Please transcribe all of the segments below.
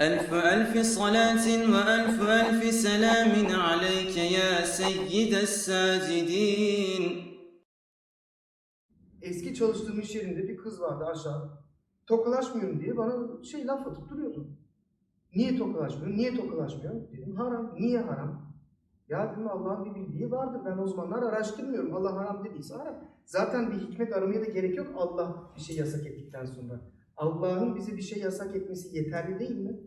ألف ألف صلاة وألف ألف سلام عليك يا سيد الساجدين Eski çalıştığım iş yerinde bir kız vardı aşağı. Tokalaşmıyorum diye bana şey laf atıp duruyordu. Niye tokalaşmıyor? Niye tokalaşmıyor? Dedim haram. Niye haram? Ya dedim Allah'ın bir bildiği vardır. Ben o zamanlar araştırmıyorum. Allah haram dediyse haram. Zaten bir hikmet aramaya da gerek yok Allah bir şey yasak ettikten sonra. Allah'ın bize bir şey yasak etmesi yeterli değil mi?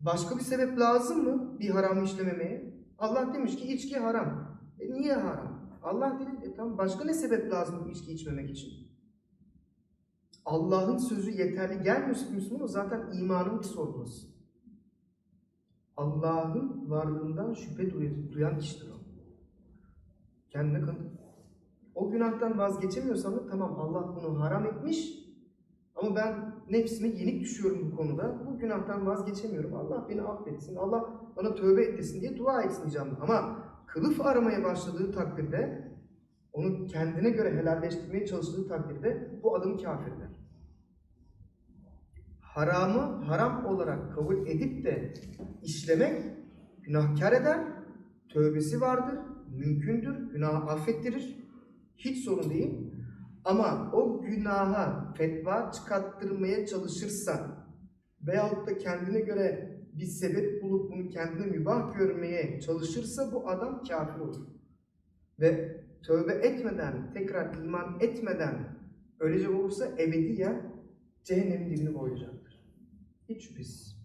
Başka bir sebep lazım mı bir haram işlememeye? Allah demiş ki içki haram. E niye haram? Allah dedi e tamam başka ne sebep lazım içki içmemek için? Allah'ın sözü yeterli gelmiyorsa Müslüman zaten imanın bir sorgusu. Allah'ın varlığından şüphe duy- duyan kişidir o. Kendine kanıt. O günahtan vazgeçemiyorsan da tamam Allah bunu haram etmiş ama ben nefsime yenik düşüyorum bu konuda. Bu günahtan vazgeçemiyorum. Allah beni affetsin. Allah bana tövbe etsin diye dua etsin diyeceğim. Ama kılıf aramaya başladığı takdirde onu kendine göre helalleştirmeye çalıştığı takdirde bu adam kafir eder. Haramı haram olarak kabul edip de işlemek günahkar eder, tövbesi vardır, mümkündür, günahı affettirir, hiç sorun değil. Ama o günaha fetva çıkarttırmaya çalışırsa veyahut da kendine göre bir sebep bulup bunu kendine mübah görmeye çalışırsa bu adam kafir olur. Ve tövbe etmeden, tekrar iman etmeden ölecek olursa ebediyen cehennemin dibini boyayacaktır. Hiç şüphesiz.